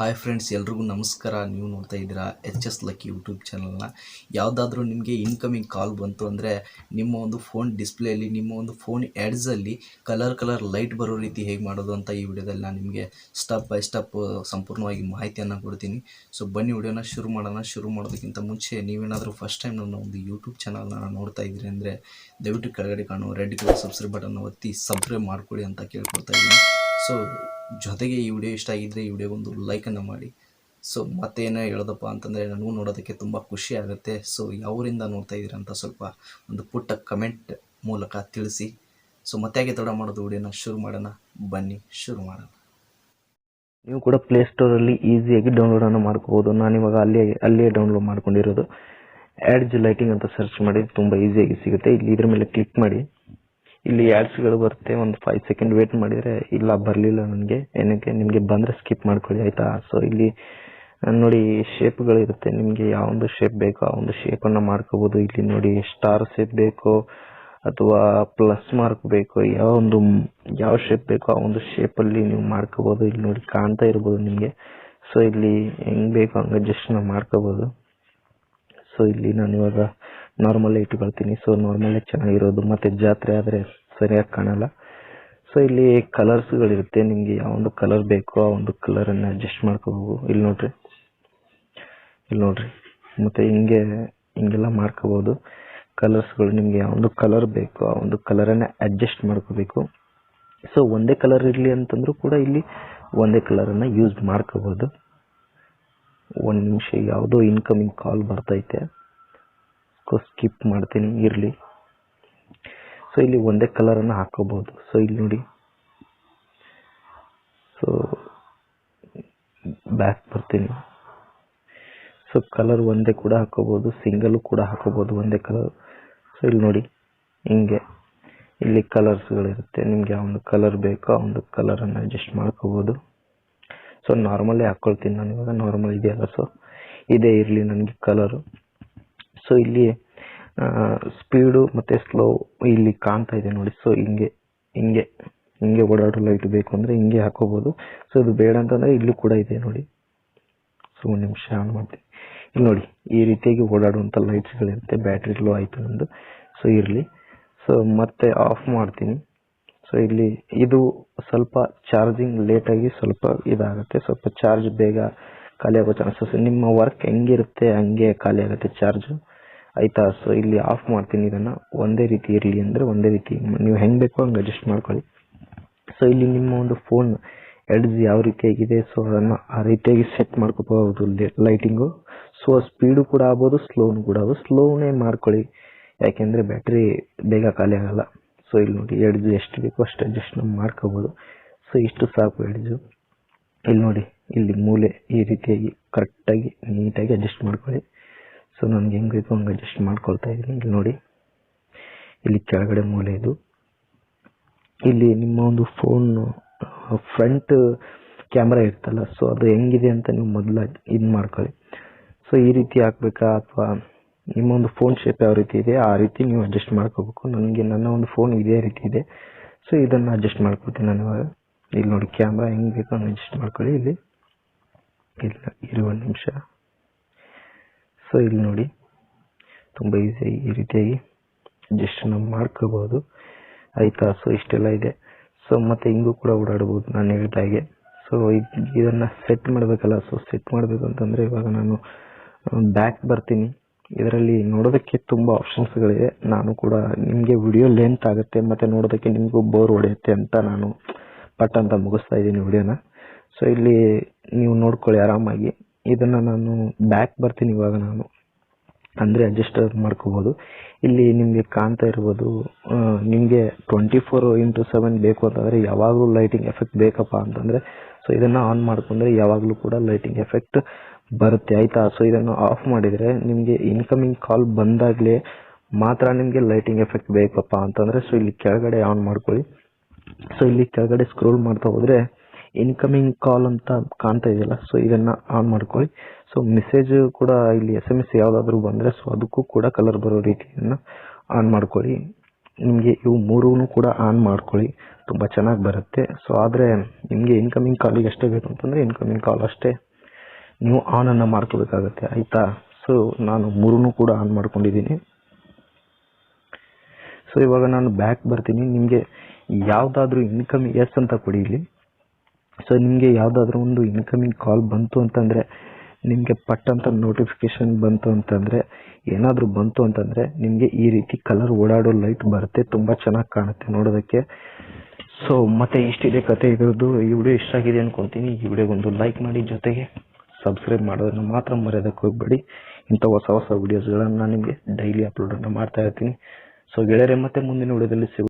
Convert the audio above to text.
Hi friends, ಎಲ್ರಿಗೂ ನಮಸ್ಕಾರ. ನೀವು ನೋಡ್ತಾ ಇದ್ದೀರಾ ಎಚ್ ಎಸ್ ಲಕ್ಕಿ ಯೂಟ್ಯೂಬ್ ಚಾನಲ್ನ. ಯಾವುದಾದ್ರೂ ನಿಮಗೆ ಇನ್ಕಮಿಂಗ್ ಕಾಲ್ ಬಂತು ಅಂದರೆ ನಿಮ್ಮ ಒಂದು ಫೋನ್ ಡಿಸ್ಪ್ಲೇಲಿ ನಿಮ್ಮ ಒಂದು ಫೋನ್ ಆ್ಯಡ್ಸಲ್ಲಿ ಕಲರ್ ಕಲರ್ ಲೈಟ್ ಬರೋ ರೀತಿ ಹೇಗೆ ಮಾಡೋದು ಅಂತ ಈ ವಿಡಿಯೋದಲ್ಲಿ ನಾನು ನಿಮಗೆ ಸ್ಟೆಪ್ ಬೈ ಸ್ಟೆಪ್ ಸಂಪೂರ್ಣವಾಗಿ ಮಾಹಿತಿಯನ್ನು ಕೊಡ್ತೀನಿ. ಸೊ ಬನ್ನಿ ವಿಡಿಯೋನ ಶುರು ಮಾಡೋಣ. ಶುರು ಮಾಡೋದಕ್ಕಿಂತ ಮುಂಚೆ ನೀವೇನಾದರೂ ಫಸ್ಟ್ ಟೈಮ್ ನನ್ನ ಒಂದು ಯೂಟ್ಯೂಬ್ ಚಾನಲ್ನ ನೋಡ್ತಾ ಇದ್ದೀರಿ ಅಂದರೆ ದಯವಿಟ್ಟು ಕೆಳಗಡೆ ಕಾಣುವ ರೆಡ್ ಕಲರ್ ಸಬ್ಸ್ಕ್ರೈಬ್ ಬಟನ್ನ ಒತ್ತಿ ಸಬ್ಸ್ಕ್ರೈಬ್ ಮಾಡಿಕೊಡಿ ಅಂತ ಕೇಳ್ಕೊಳ್ತಾ ಇದ್ದೀನಿ. ಸೊ ಜೊತೆಗೆ ಈ ವಿಡಿಯೋ ಇಷ್ಟ ಆಗಿದ್ದರೆ ಈ ವಿಡಿಯೋಗೊಂದು ಲೈಕನ್ನು ಮಾಡಿ. ಸೊ, ಮತ್ತೇನೋ ಹೇಳೋದಪ್ಪ ಅಂತಂದರೆ ನನಗೂ ನೋಡೋದಕ್ಕೆ ತುಂಬ ಖುಷಿ ಆಗುತ್ತೆ. ಸೊ, ಯಾವರಿಂದ ನೋಡ್ತಾ ಇದ್ದೀರ ಅಂತ ಸ್ವಲ್ಪ ಒಂದು ಪುಟ್ಟ ಕಮೆಂಟ್ ಮೂಲಕ ತಿಳಿಸಿ. ಸೊ, ಮತ್ತೆ ತಡ ಮಾಡೋದು ವಿಡಿಯೋನ ಶುರು ಮಾಡೋಣ. ಬನ್ನಿ, ಶುರು ಮಾಡೋಣ. ನೀವು ಕೂಡ ಪ್ಲೇಸ್ಟೋರಲ್ಲಿ ಈಸಿಯಾಗಿ ಡೌನ್ಲೋಡನ್ನು ಮಾಡ್ಕೋಬೋದು. ಇವಾಗ ಅಲ್ಲೇ ಅಲ್ಲೇ ಡೌನ್ಲೋಡ್ ಮಾಡ್ಕೊಂಡಿರೋದು. ಆ್ಯಡ್ಜ್ ಲೈಟಿಂಗ್ ಅಂತ ಸರ್ಚ್ ಮಾಡಿ ತುಂಬ ಈಸಿಯಾಗಿ ಸಿಗುತ್ತೆ. ಇಲ್ಲಿ ಇದ್ರ ಮೇಲೆ ಕ್ಲಿಕ್ ಮಾಡಿ. ಇಲ್ಲಿ ಆ್ಯಡ್ಸ್ಗಳು ಬರುತ್ತೆ. ಒಂದು ಫೈವ್ ಸೆಕೆಂಡ್ ವೇಟ್ ಮಾಡಿದರೆ ಇಲ್ಲ, ಬರಲಿಲ್ಲ ನನಗೆ. ಏನಕ್ಕೆ? ನಿಮಗೆ ಬಂದರೆ ಸ್ಕಿಪ್ ಮಾಡ್ಕೊಳ್ಳಿ, ಆಯಿತಾ? ಸೊ ಇಲ್ಲಿ ನೋಡಿ ಶೇಪ್ಗಳಿರುತ್ತೆ ನಿಮಗೆ ಯಾವ ಒಂದು ಶೇಪ್ ಬೇಕೋ ಆ ಒಂದು ಶೇಪನ್ನು ಮಾಡ್ಕೋಬೋದು. ಇಲ್ಲಿ ನೋಡಿ ಸ್ಟಾರ್ ಶೇಪ್ ಬೇಕೋ ಅಥವಾ ಪ್ಲಸ್ ಮಾರ್ಕ್ ಬೇಕೋ ಯಾವ ಒಂದು ಯಾವ ಶೇಪ್ ಬೇಕೋ ಆ ಒಂದು ಶೇಪಲ್ಲಿ ನೀವು ಮಾಡ್ಕೋಬೋದು. ಇಲ್ಲಿ ನೋಡಿ, ಕಾಣ್ತಾ ಇರ್ಬೋದು ನಿಮಗೆ. ಸೊ ಇಲ್ಲಿ ಹೆಂಗ್ ಬೇಕೋ ಹಂಗೆ ಜಸ್ಟ್ ನಾವು ಮಾಡ್ಕೋಬೋದು. ಸೊ ಇಲ್ಲಿ ನಾನು ಇವಾಗ ನಾರ್ಮಲ್ ಇಟ್ಕೊಳ್ತೀನಿ ಸೊ ನಾರ್ಮಲ್ಲೇ ಚೆನ್ನಾಗಿರೋದು. ಮತ್ತೆ ಜಾತ್ರೆ ಆದರೆ ಸರಿಯಾಗಿ ಕಾಣಲ್ಲ. ಸೊ ಇಲ್ಲಿ ಕಲರ್ಸ್ಗಳಿರುತ್ತೆ ನಿಮಗೆ ಯಾವ ಒಂದು ಕಲರ್ ಬೇಕೋ ಆ ಒಂದು ಕಲರನ್ನು ಅಡ್ಜಸ್ಟ್ ಮಾಡ್ಕೋಬೋದು ಇಲ್ಲಿ ನೋಡ್ರಿ. ಇಲ್ಲಿ ನೋಡ್ರಿ. ಮತ್ತೆ ಹಿಂಗೆ, ಹಿಂಗೆಲ್ಲ ಮಾಡ್ಕೋಬೋದು ಕಲರ್ಸ್ಗಳು ನಿಮಗೆ ಯಾವ ಒಂದು ಕಲರ್ ಬೇಕೋ ಆ ಒಂದು ಕಲರನ್ನು ಅಡ್ಜಸ್ಟ್ ಮಾಡ್ಕೋಬೇಕು. ಸೊ ಒಂದೇ ಕಲರ್ ಇರಲಿ ಅಂತಂದ್ರೂ ಕೂಡ ಇಲ್ಲಿ ಒಂದೇ ಕಲರನ್ನು ಯೂಸ್ ಮಾಡ್ಕೋಬೋದು ಒಂದು ನಿಮಿಷ, ಯಾವುದೋ ಇನ್ಕಮಿಂಗ್ ಕಾಲ್ ಬರ್ತೈತೆ. ಸ್ಕಿಪ್ ಮಾಡ್ತೀನಿ, ಇರಲಿ. ಸೊ ಇಲ್ಲಿ ಒಂದೇ ಕಲರನ್ನು ಹಾಕೋಬಹುದು. ಸೊ ಇಲ್ಲಿ ನೋಡಿ. ಸೊ ಬ್ಯಾಕ್ ಬರ್ತೀನಿ. ಸೊ ಕಲರ್ ಒಂದೇ ಕೂಡ ಹಾಕೋಬಹುದು ಸಿಂಗಲ್ ಕೂಡ ಹಾಕೋಬಹುದು, ಒಂದೇ ಕಲರ್ ಸೊ ಇಲ್ಲಿ ನೋಡಿ, ಹಿಂಗೆ. ಇಲ್ಲಿ ಕಲರ್ಸ್ಗಳಿರುತ್ತೆ ನಿಮಗೆ ಆ ಒಂದು ಕಲರ್ ಬೇಕೋ, ಆ ಒಂದು ಕಲರನ್ನು ಅಡ್ಜಸ್ಟ್ ಮಾಡ್ಕೋಬೋದು ಸೊ ನಾರ್ಮಲ್ಲೇ ಹಾಕ್ಕೊಳ್ತೀನಿ ನಾನು ಇವಾಗ? ನಾರ್ಮಲ್ ಇದೆಯಲ್ಲ. ಸೊ ಇದೇ ಇರಲಿ ನನಗೆ ಕಲರು ಸೊ ಇಲ್ಲಿ ಸ್ಪೀಡು ಮತ್ತು ಸ್ಲೋ ಇಲ್ಲಿ ಕಾಣ್ತಾ ಇದೆ ನೋಡಿ. ಸೊ ಹಿಂಗೆ ಹಿಂಗೆ ಹಿಂಗೆ ಓಡಾಡೋ ಲೈಟ್ ಬೇಕು ಅಂದರೆ ಹಿಂಗೆ ಹಾಕೋಬೋದು. ಸೊ ಇದು ಬೇಡ ಅಂತಂದರೆ ಇಲ್ಲೂ ಕೂಡ ಇದೆ ನೋಡಿ. ಸೊ ಒಂದು ನಿಮಿಷ ಆನ್ ಮಾಡ್ತೀನಿ. ಇಲ್ಲಿ ನೋಡಿ, ಈ ರೀತಿಯಾಗಿ ಓಡಾಡುವಂಥ ಲೈಟ್ಸ್ಗಳಿರುತ್ತೆ ಬ್ಯಾಟ್ರಿ ಲೋ ಆಯಿತು ನಂದು. ಸೊ ಇರಲಿ. ಸೊ ಮತ್ತೆ ಆಫ್ ಮಾಡ್ತೀನಿ. ಸೊ ಇಲ್ಲಿ ಇದು ಸ್ವಲ್ಪ ಚಾರ್ಜಿಂಗ್ ಲೇಟಾಗಿ ಸ್ವಲ್ಪ ಇದಾಗುತ್ತೆ. ಸ್ವಲ್ಪ ಚಾರ್ಜ್ ಬೇಗ ಖಾಲಿ ಆಗೋ ಚಾನ್ಸಸ್ ನಿಮ್ಮ ವರ್ಕ್ ಹೆಂಗಿರುತ್ತೆ, ಹಂಗೆ ಖಾಲಿ ಆಗುತ್ತೆ ಚಾರ್ಜ್ ಆಯ್ತಾ? ಸೊ ಇಲ್ಲಿ ಆಫ್ ಮಾಡ್ತೀನಿ ಇದನ್ನ. ಒಂದೇ ರೀತಿ ಇರಲಿ ಅಂದರೆ ಒಂದೇ ರೀತಿ. ನೀವು ಹೆಂಗೆ ಬೇಕೋ ಹಂಗೆ ಅಡ್ಜಸ್ಟ್ ಮಾಡ್ಕೊಳ್ಳಿ. ಸೊ ಇಲ್ಲಿ ನಿಮ್ಮ ಒಂದು ಫೋನ್ ಎಡ್ಜ್ ಯಾವ ರೀತಿಯಾಗಿದೆ ಸೊ ಅದನ್ನು ಆ ರೀತಿಯಾಗಿ ಸೆಟ್ ಮಾಡ್ಕೋಬಹುದು ಲೈಟಿಂಗು ಸೊ ಸ್ಪೀಡು ಕೂಡ ಆಗ್ಬೋದು ಸ್ಲೋನು ಕೂಡ ಆಗ್ಬೋದು. ಸ್ಲೋನೇ ಮಾಡ್ಕೊಳ್ಳಿ. ಯಾಕೆಂದರೆ ಬ್ಯಾಟ್ರಿ ಬೇಗ ಖಾಲಿ ಆಗಲ್ಲ. ಸೊ ಇಲ್ಲಿ ನೋಡಿ ಎಡ್ಜ್ ಎಷ್ಟು ಬೇಕೋ ಅಷ್ಟು ಅಡ್ಜಸ್ಟ್ ಮಾಡ್ಕೋಬೋದು. ಸೊ ಇಷ್ಟು ಸಾಕು ಎಡ್ಜು ಇಲ್ಲಿ ನೋಡಿ, ಇಲ್ಲಿ ಮೂಲೆ ಈ ರೀತಿಯಾಗಿ ಕರೆಕ್ಟಾಗಿ ನೀಟಾಗಿ ಅಡ್ಜಸ್ಟ್ ಮಾಡ್ಕೊಳ್ಳಿ. ಸೊ ನನಗೆ ಹೆಂಗೆ ಬೇಕು ಹಂಗೆ ಅಡ್ಜಸ್ಟ್ ಮಾಡ್ಕೊಳ್ತಾ ಇದ್ದೀನಿ. ಇಲ್ಲಿ ನೋಡಿ. ಇಲ್ಲಿ ಕೆಳಗಡೆ ಮೂಲೆ ಇದು. ಇಲ್ಲಿ ನಿಮ್ಮ ಒಂದು ಫೋನ್ ಫ್ರಂಟ್ ಕ್ಯಾಮ್ರಾ ಇರ್ತಲ್ಲ ಸೊ ಅದು ಹೆಂಗಿದೆ ಅಂತ ನೀವು ಮೊದಲು ಇದು ಮಾಡ್ಕೊಳ್ಳಿ. ಸೊ ಈ ರೀತಿ ಹಾಕ್ಬೇಕಾ ಅಥವಾ ನಿಮ್ಮ ಒಂದು ಫೋನ್ ಶೇಪ್ ಯಾವ ರೀತಿ ಇದೆ, ಆ ರೀತಿ ನೀವು ಅಡ್ಜಸ್ಟ್ ಮಾಡ್ಕೋಬೇಕು. ನನಗೆ ನನ್ನ ಒಂದು ಫೋನ್ ಇದೇ ರೀತಿ ಇದೆ. ಸೊ ಇದನ್ನು ಅಡ್ಜಸ್ಟ್ ಮಾಡ್ಕೊಳ್ತೀನಿ ನಾನು ಇವಾಗ. ಇಲ್ಲಿ ನೋಡಿ ಕ್ಯಾಮ್ರಾ ಹೆಂಗೆ ಬೇಕೋ ಅಡ್ಜಸ್ಟ್ ಮಾಡ್ಕೊಳ್ಳಿ. ಇಲ್ಲಿ, ಇಲ್ಲ, ಇರುವ ನಿಮಿಷ. ಸೊ ಇಲ್ಲಿ ನೋಡಿ. ತುಂಬ ಈಸಿಯಾಗಿ ಈ ರೀತಿಯಾಗಿ ಅಡ್ಜಸ್ಟ್ ನಾವು ಮಾಡ್ಕೋಬಹುದು. ಆಯ್ತಾ? ಸೊ ಇಷ್ಟೆಲ್ಲ ಇದೆ. ಸೊ ಮತ್ತೆ ಹಿಂಗೂ ಕೂಡ ಓಡಾಡಬಹುದು ನಾನು ಹೇಳಿದ ಹಾಗೆ. ಸೊ ಇದನ್ನ ಸೆಟ್ ಮಾಡಬೇಕಲ್ಲ? ಸೊ ಸೆಟ್ ಮಾಡಬೇಕು ಅಂತಂದ್ರೆ ಇವಾಗ ನಾನು ಬ್ಯಾಕ್ ಬರ್ತೀನಿ. ಇದರಲ್ಲಿ ನೋಡೋದಕ್ಕೆ ತುಂಬ ಆಪ್ಷನ್ಸ್ಗಳಿವೆ ನಾನು ಕೂಡ ನಿಮಗೆ ವಿಡಿಯೋ ಲೆಂತ್ ಆಗುತ್ತೆ. ಮತ್ತೆ ನೋಡೋದಕ್ಕೆ ನಿಮಗೂ ಬೋರ್ ಹೊಡೆಯುತ್ತೆ ಅಂತ ನಾನು ಪಟ್ ಅಂತ ಮುಗಿಸ್ತಾ ಇದ್ದೀನಿ ವಿಡಿಯೋನ ಸೊ ಇಲ್ಲಿ ನೀವು ನೋಡ್ಕೊಳ್ಳಿ ಆರಾಮಾಗಿ. ಇದನ್ನ ನಾನು ಬ್ಯಾಕ್ ಬರ್ತೀನಿ ಇವಾಗ ನಾನು. ಅಂದರೆ ಅಡ್ಜಸ್ಟ್ ಮಾಡ್ಕೋಬೋದು. ಇಲ್ಲಿ ನಿಮಗೆ ಕಾಣ್ತಾ ಇರ್ಬೋದು ನಿಮಗೆ ಟ್ವೆಂಟಿ ಫೋರ್ ಇಂಟು ಸೆವೆನ್ ಬೇಕು ಅಂತಂದರೆ ಯಾವಾಗಲೂ ಲೈಟಿಂಗ್ ಎಫೆಕ್ಟ್ ಬೇಕಪ್ಪ ಅಂತಂದರೆ ಸೊ ಇದನ್ನು ಆನ್ ಮಾಡ್ಕೊಂಡ್ರೆ ಯಾವಾಗಲೂ ಕೂಡ ಲೈಟಿಂಗ್ ಎಫೆಕ್ಟ್ ಬರುತ್ತೆ, ಆಯಿತಾ? ಸೊ ಇದನ್ನು ಆಫ್ ಮಾಡಿದರೆ ನಿಮಗೆ ಇನ್ಕಮಿಂಗ್ ಕಾಲ್ ಬಂದಾಗಲೇ ಮಾತ್ರ ನಿಮಗೆ ಲೈಟಿಂಗ್ ಎಫೆಕ್ಟ್ ಬೇಕಪ್ಪ ಅಂತಂದರೆ ಸೊ ಇಲ್ಲಿ ಕೆಳಗಡೆ ಆನ್ ಮಾಡ್ಕೊಳ್ಳಿ. ಸೊ ಇಲ್ಲಿ ಕೆಳಗಡೆ ಸ್ಕ್ರೋಲ್ ಮಾಡ್ತಾ ಹೋದ್ರೆ ಇನ್ಕಮಿಂಗ್ ಕಾಲ್ ಅಂತ ಕಾಣ್ತಾ ಇದೆಯಲ್ಲ ಸೊ ಇದನ್ನ ಆನ್ ಮಾಡ್ಕೊಳ್ಳಿ. ಸೊ ಮೆಸೇಜ್ ಕೂಡ ಇಲ್ಲಿ ಎಸ್ ಎಂ ಎಸ್ ಯಾವುದಾದ್ರೂ ಬಂದ್ರೆ ಸೊ ಅದಕ್ಕೂ ಕೂಡ ಕಲರ್ ಬರೋ ರೀತಿಯನ್ನು ಆನ್ ಮಾಡ್ಕೊಳ್ಳಿ. ನಿಮಗೆ ಇವು ಮೂರೂ ಕೂಡ ಆನ್ ಮಾಡ್ಕೊಳ್ಳಿ. ತುಂಬ ಚೆನ್ನಾಗಿ ಬರುತ್ತೆ. ಸೊ ಆದರೆ ನಿಮಗೆ ಇನ್ಕಮಿಂಗ್ ಕಾಲಿಗೆ ಅಷ್ಟೇ ಬೇಕು ಅಂತಂದರೆ ಇನ್ಕಮಿಂಗ್ ಕಾಲ್ ಅಷ್ಟೇ. ನೀವು ಆನನ್ನು ಮಾಡ್ಕೋಬೇಕಾಗತ್ತೆ, ಆಯಿತಾ? ಸೊ ನಾನು ಮೂರೂ ಕೂಡ ಆನ್ ಮಾಡ್ಕೊಂಡಿದ್ದೀನಿ. ಸೊ ಇವಾಗ ನಾನು ಬ್ಯಾಕ್ ಬರ್ತೀನಿ. ನಿಮಗೆ ಯಾವುದಾದ್ರೂ ಇನ್ಕಮ್ ಎಸ್ ಅಂತ ಕೊಡಿ ಇಲ್ಲಿ. ಸೊ ನಿಮಗೆ ಯಾವುದಾದ್ರೂ ಒಂದು ಇನ್ಕಮಿಂಗ್ ಕಾಲ್ ಬಂತು ಅಂತಂದರೆ, ನಿಮಗೆ ಪಟ್ ಅಂತ ನೋಟಿಫಿಕೇಶನ್ ಬಂತು ಅಂತಂದರೆ, ಏನಾದರೂ ಬಂತು ಅಂತಂದರೆ, ನಿಮಗೆ ಈ ರೀತಿ ಕಲರ್ ಓಡಾಡೋ ಲೈಟ್ ಬರುತ್ತೆ, ತುಂಬ ಚೆನ್ನಾಗಿ ಕಾಣುತ್ತೆ ನೋಡೋದಕ್ಕೆ. ಸೊ ಮತ್ತೆ ಇಷ್ಟಿದೆ ಕತೆ ಇರೋದು, ಈ ವಿಡಿಯೋ ಇಷ್ಟ ಆಗಿದೆ ಅನ್ಕೊಂತೀನಿ. ಈ ವಿಡಿಯೋಗೊಂದು ಲೈಕ್ ಮಾಡಿ, ಜೊತೆಗೆ ಸಬ್ಸ್ಕ್ರೈಬ್ ಮಾಡೋದನ್ನು ಮಾತ್ರ ಮರೆಯೋದಕ್ಕೆ ಹೋಗ್ಬೇಡಿ. ಇಂಥ ಹೊಸ ಹೊಸ ವಿಡಿಯೋಸ್ಗಳನ್ನು ನಾನು ನಿಮಗೆ ಡೈಲಿ ಅಪ್ಲೋಡನ್ನು ಮಾಡ್ತಾ ಇರ್ತೀನಿ. ಸೊ ಗೆಳೆಯರೆ, ಮತ್ತೆ ಮುಂದಿನ ವಿಡಿಯೋದಲ್ಲಿ ಸಿಗ